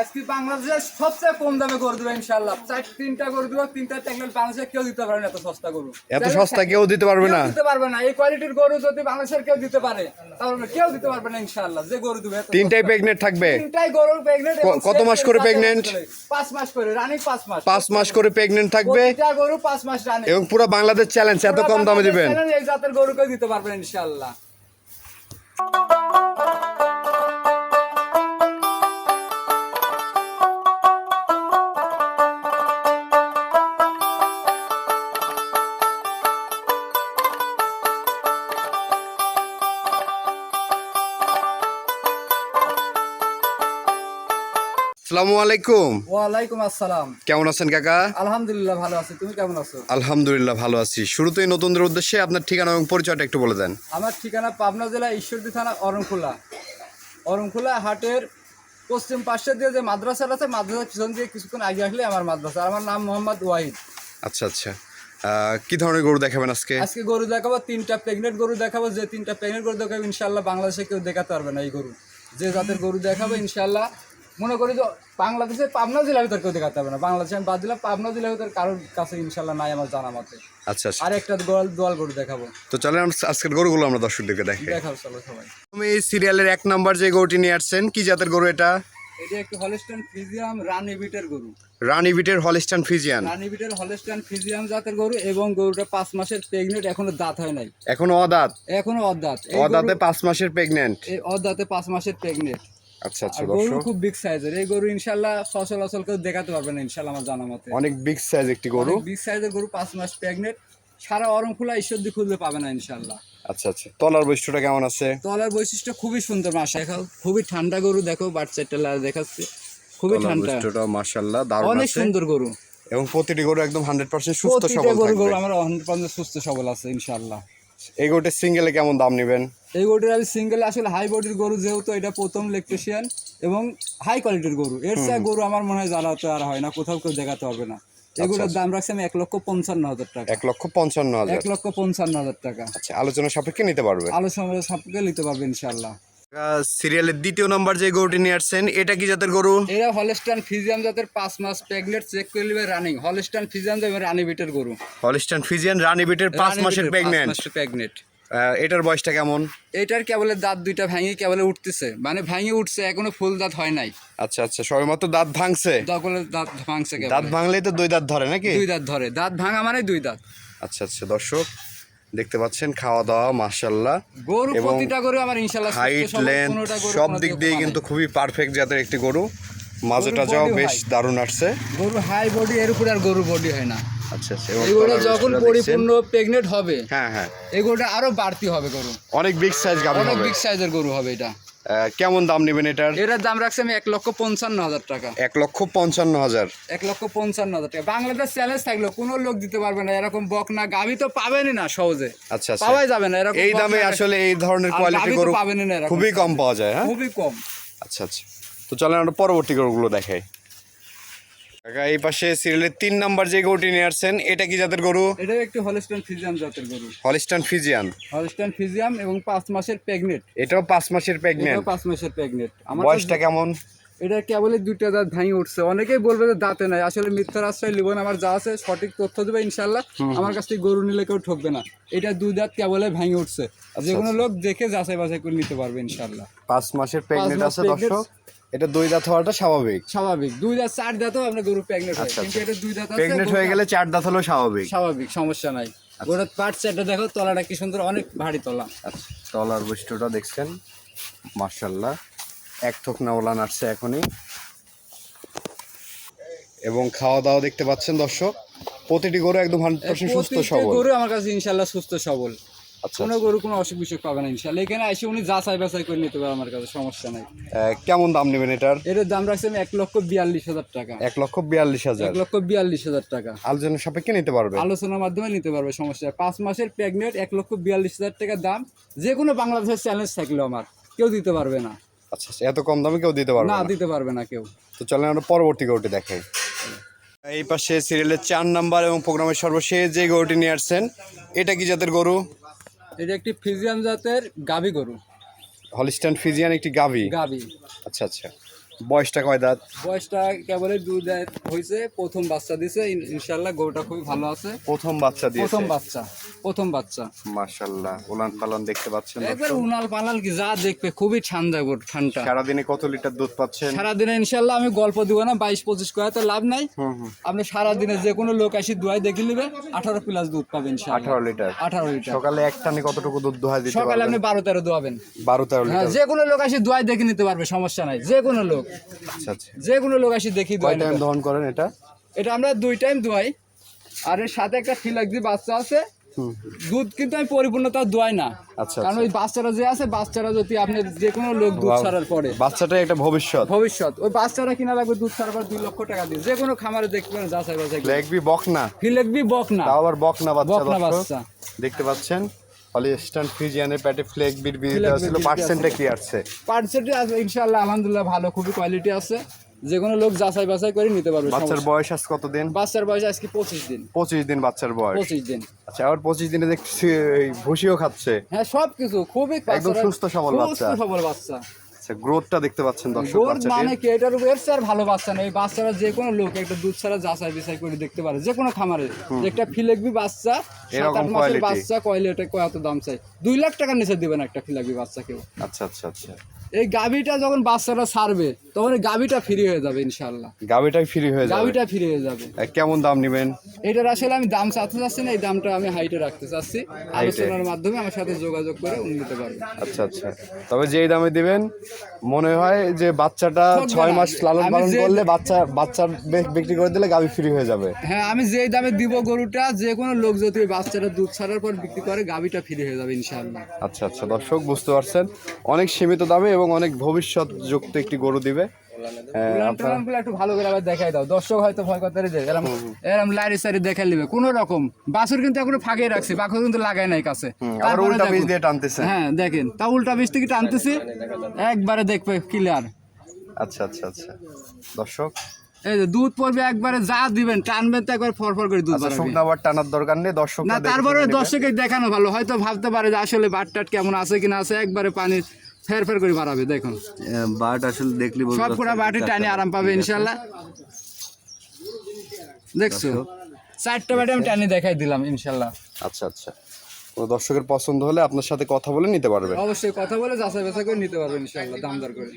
আজকে বাংলাদেশের সবচেয়ে কম দামে করে দেবো ইনশাল্লাহ চার তিনটা করে দেবো তিনটা ট্যাগলেট বাংলাদেশে কেউ দিতে পারে না এত সস্তা গরু। এত সস্তা কেউ দিতে পারবে না। দিতে পারবে না। এই কোয়ালিটির গরু যদি বাংলাদেশের কেউ দিতে পারে তাহলে কেউ দিতে পারবে না ইনশাল্লাহ যে গরু দিবে তিনটাই। প্রেগনেন্ট থাকবে। তিনটাই গরুর প্রেগনেন্ট কত মাস করে pregnant? পাঁচ মাস করে রানিং পাঁচ মাস। পাঁচ মাস করে প্রেগনেন্ট থাকবে প্রতিটা গরু পাঁচ মাস রানিং এবং পুরো বাংলাদেশ চ্যালেঞ্জ এত কম দামে দিবেন। এই জাতের গরু কেউ দিতে পারবেন ইনশাল্লাহ আলাইকুম। ওয়ালাইকুম আসসালাম। কেমন আছেন কাকা? আলহামদুলিল্লাহ ভালো আছি। তুমি কেমন আছো? আলহামদুলিল্লাহ ভালো আছি। শুরুতেই নতুনদের উদ্দেশ্যে আপনার ঠিকানা এবং পরিচয়টা একটু বলে দেন। আমার ঠিকানা পাবনা জেলা ঈশ্বরদী থানা অরণখোলা অরণখোলা হাটের পশ্চিম পাশে দিয়ে যে মাদ্রাসাটা আছে মাদ্রাসার পিছন দিয়ে কিছুক্ষণ আগে আসলে আমার মাদ্রাসা। আর আমার নাম মোহাম্মদ ওয়াহিদ। আচ্ছা আচ্ছা। কি ধরনের গরু দেখাবেন আজকে? আজকে গরু দেখাবো তিনটা প্রেগনেন্ট গরু দেখাবো। যে তিনটা প্রেগনেন্ট গরু দেখাবো ইনশাল্লাহ বাংলাদেশে কেউ দেখাতে পারবে না এই গরু। যে জাতের গরু দেখাবো ইনশাল্লাহ মনে করি যে বাংলাদেশে পাবনা জেলার ভিতর কেউ দেখাতে হবে না। বাংলাদেশে আমি বাদ দিলাম পাবনা জেলার ভিতর কারোর কাছে ইনশাল্লাহ নাই আমার জানা মতে। আচ্ছা আচ্ছা। আর একটা গোয়াল দোয়াল গরু দেখাবো। তো চলেন আমরা আজকের গরুগুলো আমরা দর্শকদেরকে দেখাই। দেখাবো চলো সবাই। তুমি এই সিরিয়ালের এক নাম্বার যে গরুটি নিয়ে আসছেন কি জাতের গরু এটা? এটা একটু হলস্টাইন ফ্রিজিয়াম রানি বিটের গরু। রানী বিটের হলিস্টান ফিজিয়ান রানি বিটের হলস্টাইন ফ্রিজিয়াম জাতের গরু এবং গরুটা পাঁচ মাসের প্রেগনেন্ট এখনও দাঁত হয় নাই। এখনও অদাঁত? এখনও অদাঁত। এই অদাঁতে পাঁচ মাসের প্রেগনেন্ট এই অদাঁতে পাঁচ মাসের প্রেগনেন্ট আচ্ছা আচ্ছা গরু খুব বিগ সাইজের এই গরু ইনশাল্লাহ সচলাচল কেউ দেখাতে পারবে না আমার জানা মতে। অনেক বিগ সাইজ একটি গরু। বিগ সাইজের গরু পাঁচ মাস প্রেগনেন্ট সারা অরমখোলা ঈশ্বরদী খুলতে পাবে না আচ্ছা আচ্ছা। তলার বৈশিষ্ট্যটা কেমন আছে? তলার বৈশিষ্ট্য খুবই সুন্দর মাস দেখাও খুবই ঠান্ডা গরু দেখো বাচ্চাটা লাল দেখাচ্ছে। খুবই ঠান্ডা। বৈশিষ্ট্যটা মাশাআল্লাহ দারুণ অনেক সুন্দর গরু। এবং প্রতিটি গরু একদম হান্ড্রেড পার্সেন্ট সুস্থ সবল গরু আমার অনেক সুস্থ সবল আছে ইনশাল্লাহ এই গোটের সিঙ্গেলে কেমন দাম নেবেন? এই আমি সিঙ্গেলে আসলে হাই বডির গরু যেহেতু এটা প্রথম ইলেকট্রিশিয়ান এবং হাই কোয়ালিটির গরু। এর চেয়ে গরু আমার মনে হয় জ্বালাতে আর হয় না কোথাও কেউ দেখাতে হবে না। এগুলোর দাম রাখছি আমি এক লক্ষ পঞ্চান্ন হাজার টাকা। এক লক্ষ পঞ্চান্ন হাজার। এক লক্ষ পঞ্চান্ন হাজার টাকা। আচ্ছা আলোচনা সাপেক্ষে নিতে পারবে। আলোচনা সাপেক্ষে নিতে পারবে ইনশাল্লাহ সিরিয়ালের দ্বিতীয় নাম্বার যে গরুটি নিয়ে আসছেন এটা কি জাতের গরু? এরা হলস্টান ফিজিয়াম জাতের পাঁচ মাস প্রেগনেন্ট চেক করে নেবে রানিং। হলস্টান ফিজিয়াম যাবে রানি বিটের গরু। হলিস্টান ফিজিয়ান রানী বিটের পাঁচ মাসের প্রেগনেন্ট। প্রেগনেন্ট। এটার বয়সটা কেমন? এটার কেবলে দাঁত দুইটা ভেঙে কেবলে উঠতেছে। মানে ভেঙে উঠছে এখনও ফুল দাঁত হয় নাই। আচ্ছা আচ্ছা সবেমাত্র দাঁত ভাঙছে? দাঁত ভাঙছে দাঁত ভাঙলেই তো দুই দাঁত ধরে নাকি? দুই দাঁত ধরে। দাঁত ভাঙা মানে দুই দাঁত। আচ্ছা আচ্ছা দর্শক দেখতে পাচ্ছেন খাওয়া দাওয়া মাশাল্লাহ গরু এবং প্রতিটা গরু আমার ইনশাল্লাহ হাইট লেন্থ সব দিক দিয়ে কিন্তু খুবই পারফেক্ট জাতের একটি গরু। মাঝেটা যাওয়া যাও বেশ দারুণ আসছে। গরু হাই বডি এর উপরে আর গরু বডি হয় না। আচ্ছা আচ্ছা এগুলো যখন পরিপূর্ণ প্রেগনেন্ট হবে হ্যাঁ হ্যাঁ। এগুলোটা আরও বাড়তি হবে গরু। অনেক বিগ সাইজ গাভী অনেক বিগ সাইজের গরু হবে এটা। কেমন দাম নেবেন এটার? এটার দাম রাখছে আমি এক লক্ষ পঞ্চান্ন হাজার টাকা। এক লক্ষ পঞ্চান্ন হাজার। এক লক্ষ পঞ্চান্ন হাজার টাকা। বাংলাদেশ চ্যালেঞ্জ থাকল কোনো লোক দিতে পারবে না এরকম বক না গাভি তো পাবেনই না সহজে। আচ্ছা আচ্ছা। পাওয়াই যাবে না এরকম এই দামে আসলে এই ধরনের কোয়ালিটি গরু পাবেনই না খুবই কম পাওয়া যায় হ্যাঁ? খুবই কম। আচ্ছা আচ্ছা। তো চলেন আমরা পরবর্তী গরুগুলো দেখাই। কাকা এই পাশে সিরিয়ালের তিন নাম্বার যে গরুটি নিয়ে আসছেন এটা কি জাতের গরু? এটা একটি হলস্টাইন ফিজিয়াম জাতের গরু। হলিস্টান ফিজিয়ান হলস্টাইন ফিজিয়াম এবং পাঁচ মাসের প্রেগনেন্ট এটাও পাঁচ মাসের প্রেগনেন্ট এটাও পাঁচ মাসের প্রেগনেন্ট আমার বয়সটা কেমন? এটা কেবল দুইটা দাঁত ভাঙি উঠছে। অনেকেই বলবে যে দাঁতে নাই। আসলে মিথ্যার আশ্রয় লিব না। আমার যা আছে সঠিক তথ্য দেবে ইনশাল্লাহ আমার কাছ থেকে গরু নিলে কেউ ঠকবে না। এটা দুই দাঁত কেবলে ভাঙি উঠছে। যে কোনো লোক দেখে যাচাই বাছাই করে নিতে পারবে ইনশাল্লাহ পাঁচ মাসের প্রেগনেন্ট আছে দর্শক? এটা দুই দাঁত হওয়াটা স্বাভাবিক। স্বাভাবিক। দুই দাঁত চার দাঁতও আপনার গরু প্রেগনেন্ট হয় আচ্ছা, কিন্তু এটা দুই দাঁত আছে প্রেগনেন্ট হয়ে গেলে চার দাঁত হলেও স্বাভাবিক। স্বাভাবিক সমস্যা নাই। ওটা চারটা দেখো তলাটা কি সুন্দর অনেক ভারী তলা। আচ্ছা তলার বৈশিষ্ট্যটা দেখছেন? মার্শাল্লাহ এক থোক না ওলান আসছে এখনই। এবং খাওয়া দাওয়া দেখতে পাচ্ছেন দর্শক প্রতিটি গরু একদম হান্ড্রেড পার্সেন্ট সুস্থ সবল। গরু আমার কাছে ইনশাল্লাহ সুস্থ সবল। আচ্ছা কোনো গরু কোনো অসুখ বিসুখ পাবে না ইনশাল্লাহ এখানে এসে উনি যাচাই বাছাই করে নিতে পারে আমার কাছে সমস্যা নাই। কেমন দাম নেবেন এটার? এটার দাম রাখছি আমি এক লক্ষ বিয়াল্লিশ হাজার টাকা। এক লক্ষ বিয়াল্লিশ হাজার। এক লক্ষ বিয়াল্লিশ হাজার টাকা। আলোচনা সাপেক্ষে নিতে পারবে? আলোচনার মাধ্যমে নিতে পারবে সমস্যা পাঁচ মাসের প্রেগনেন্ট এক লক্ষ বিয়াল্লিশ হাজার টাকা দাম যে কোনো বাংলাদেশের চ্যালেঞ্জ থাকল আমার। কেউ দিতে পারবে না। আচ্ছা আচ্ছা, এত কম দামে কেউ দিতে পারবে না না? দিতে পারবে না কেউ। তো চলেন আমরা পরবর্তী গরুটি দেখাই। এই পাশে সিরিয়ালের চার নাম্বার এবং প্রোগ্রামের সর্বশেষ যে গরুটি নিয়ে আসছেন এটা কি জাতের গরু? এটা একটি ফিজিয়ান জাতের গাভী গরু। হলিস্টান ফিজিয়ান একটি গাভী? গাভী। আচ্ছা আচ্ছা। বয়সটা কয় দাঁত? বয়সটা কেবল দুই দাঁত হয়েছে প্রথম বাচ্চা দিছে ইনশাল্লাহ গরুটা খুবই ভালো আছে। প্রথম বাচ্চা প্রথম বাচ্চা প্রথম বাচ্চা। মাশাল্লাহ উলান পালন দেখতে পাচ্ছেন একবার উনাল পালাল কি যা দেখবে খুবই ঠান্ডা গরু ঠান্ডা। সারাদিনে কত লিটার দুধ পাচ্ছেন? সারাদিনে ইনশাল্লাহ আমি গল্প দিব না বাইশ পঁচিশ করে তো লাভ নাই। আপনি সারাদিনে যে কোনো লোক আসি দুয়াই দেখে নিবে আঠারো প্লাস দুধ পাবেন আঠারো লিটার। আঠারো লিটার। সকালে এক টানে কতটুকু দুধ দোহাই দিতে সকালে আপনি বারো তেরো দোয়াবেন বারো তেরো হ্যাঁ লিটার। যে কোনো লোক আসি দুয়াই দেখে নিতে পারবে সমস্যা নাই। যে কোনো লোক। যে কোনো লোক আসি দেখি কয় টাইম দহন করেন এটা? এটা আমরা দুই টাইম দোয়াই আর এর সাথে একটা ফিলাক্সি বাচ্চা আছে। দুধ কিন্তু আমি পরিপূর্ণতা দোয়াই না। আচ্ছা কারণ ওই বাচ্চারা যে আছে বাচ্চারা যদি আপনি যে কোনো লোক দুধ ছাড়ার পরে। বাচ্চাটা একটা ভবিষ্যৎ। ভবিষ্যৎ। ওই বাচ্চারা কিনা লাগবে দুধ ছাড়ার পর দুই লক্ষ টাকা দিয়ে। যে কোনো খামারে দেখতে পারেন যাচাই বাছাই। লেগবি বক না। ফিলেকবি বক না। আবার বক না। বাচ্চা। দেখতে পাচ্ছেন। হলিস্টান প্যাটে ফ্লেক বিট বিট ছিল পার্সেন্টটা কি আসছে পার্সেন্টে আছে ইনশাআল্লাহ আলহামদুলিল্লাহ ভালো খুবই কোয়ালিটি আছে। যে কোনো লোক যাচাই বাছাই করে নিতে পারবে বাচ্চার বয়স আজ কতদিন? বাচ্চার বয়স আজকে পঁচিশ দিন। পঁচিশ দিন বাচ্চার বয়স। পঁচিশ দিন। আচ্ছা আবার পঁচিশ দিনে দেখছি ভুসিও খাচ্ছে। হ্যাঁ সব কিছু খুবই একদম সুস্থ সবল সুস্থ বাচ্চা। সবল বাচ্চা। আচ্ছা গ্রোথটা দেখতে পাচ্ছেন দর্শক গোর বাচ্চাটির মানে কি? এটার এর চেয়ে আর ভালো বাচ্চা নেই বাচ্চারা যে কোনো লোক একটা দুধ ছাড়া যাচাই বিছাই করে দেখতে পারে। যে কোনো খামারে। একটা ফিলেকবি বাচ্চা সাত এরকম আট মাসের বাচ্চা কয়লে এটা কত দাম চাই? দুই লাখ টাকার নিচে দিবেন একটা ফিলেকবি বাচ্চা কেউ। আচ্ছা আচ্ছা আচ্ছা। এই গাভিটা যখন বাচ্চাটা ছাড়বে তখন এই গাভিটা ফ্রি হয়ে যাবে ইনশাল্লাহ গাবিটাই ফ্রি হয়ে যাবে। গাভিটা ফ্রি হয়ে যাবে। কেমন দাম নেবেন? এটার আসলে আমি দাম চাচ্তে চাচ্ছি না এই দামটা আমি হাইটে রাখতে চাচ্ছি। আলোচনার মাধ্যমে আমার সাথে যোগাযোগ করে উনি নিতে পারবে। আচ্ছা আচ্ছা। তবে যেই দামে দিবেন মনে হয় যে বাচ্চাটা ছয় মাস লালন পালন করলে বাচ্চা বাচ্চা বিক্রি করে দিলে গাভী ফ্রি হয়ে যাবে। হ্যাঁ আমি যেই দামে দিব গরুটা যে কোনো লোক যদি বাচ্চাটা দুধ ছাড়ার পর বিক্রি করে গাভীটা ফ্রি হয়ে যাবে ইনশাআল্লাহ। আচ্ছা আচ্ছা দর্শক বুঝতে পারছেন। অনেক সীমিত দামে এবং অনেক ভবিষ্যৎ যুক্ত একটি গরু দিবে। হ্যাঁ, উলান আপনার টুলানগুলো একটু ভালো করে আবার দেখাই দাও। দর্শক হয়তো ভয় করতে যে এরম এরম লারি সারি দেখাই নিবে কোনো রকম। বাছুর কিন্তু এখনও ফাঁকে রাখছে। বাছুর কিন্তু লাগাই নাই কাছে। তারপরে উল্টা বীজ দিয়ে টানতেছে। হ্যাঁ দেখেন। তা উল্টা বীজ থেকে টানতেছি। একবারে দেখবে ক্লিয়ার আচ্ছা আচ্ছা আচ্ছা। দর্শক। এই যে দুধ পড়বে একবারে যা দিবেন টানবেন তো একবার ফরফর করে দুধ আচ্ছা বাড়াবে। শুকনো আবার টানার দরকার নেই। দর্শক না তারপরে দর্শকের দেখানো ভালো। হয়তো ভাবতে পারে যে আসলে বাট টাট কেমন আছে কিনা আছে একবারে পানি ফের ফের করে বাড়াবে দেখুন। বাট আসলে দেখলি বলতে সব বাটি টানে আরাম পাবে ইনশাল্লাহ। দেখছ? চারটা বাটি আমি টানি দেখাই দিলাম ইনশাল্লাহ। আচ্ছা আচ্ছা। কোনো দর্শকের পছন্দ হলে আপনার সাথে কথা বলে নিতে পারবে অবশ্যই কথা বলে যাচাই বাছাই করে নিতে পারবে ইনশাল্লাহ দাম দর করে।